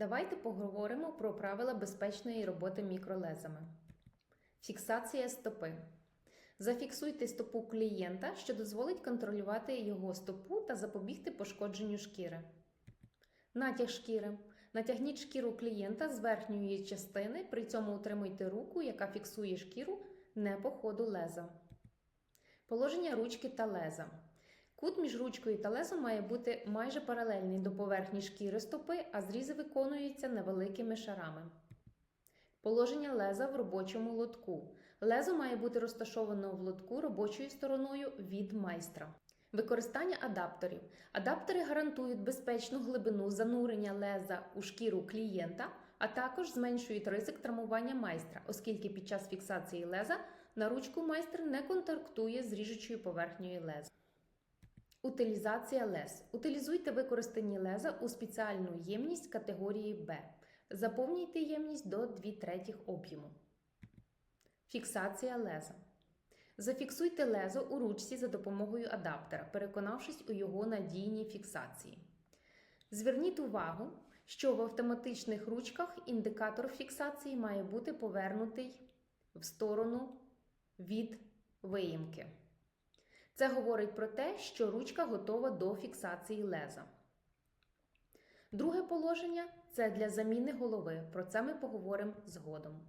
Давайте поговоримо про правила безпечної роботи мікролезами. Фіксація стопи. Зафіксуйте стопу клієнта, що дозволить контролювати його стопу та запобігти пошкодженню шкіри. Натяг шкіри. Натягніть шкіру клієнта з верхньої частини, при цьому утримуйте руку, яка фіксує шкіру не по ходу леза. Положення ручки та леза. Кут між ручкою та лезом має бути майже паралельний до поверхні шкіри стопи, а зрізи виконуються невеликими шарами. Положення леза в робочому лотку. Лезо має бути розташовано в лотку робочою стороною від майстра. Використання адаптерів. Адаптери гарантують безпечну глибину занурення леза у шкіру клієнта, а також зменшують ризик травмування майстра, оскільки під час фіксації леза на ручку майстер не контактує з ріжучою поверхнею леза. Утилізація лез. Утилізуйте використані леза у спеціальну ємність категорії Б. Заповнюйте ємність до 2 третіх об'єму. Фіксація леза. Зафіксуйте лезо у ручці за допомогою адаптера, переконавшись у його надійній фіксації. Зверніть увагу, що в автоматичних ручках індикатор фіксації має бути повернутий в сторону від виїмки. Це говорить про те, що ручка готова до фіксації леза. Друге положення це для заміни голови. Про це ми поговоримо згодом.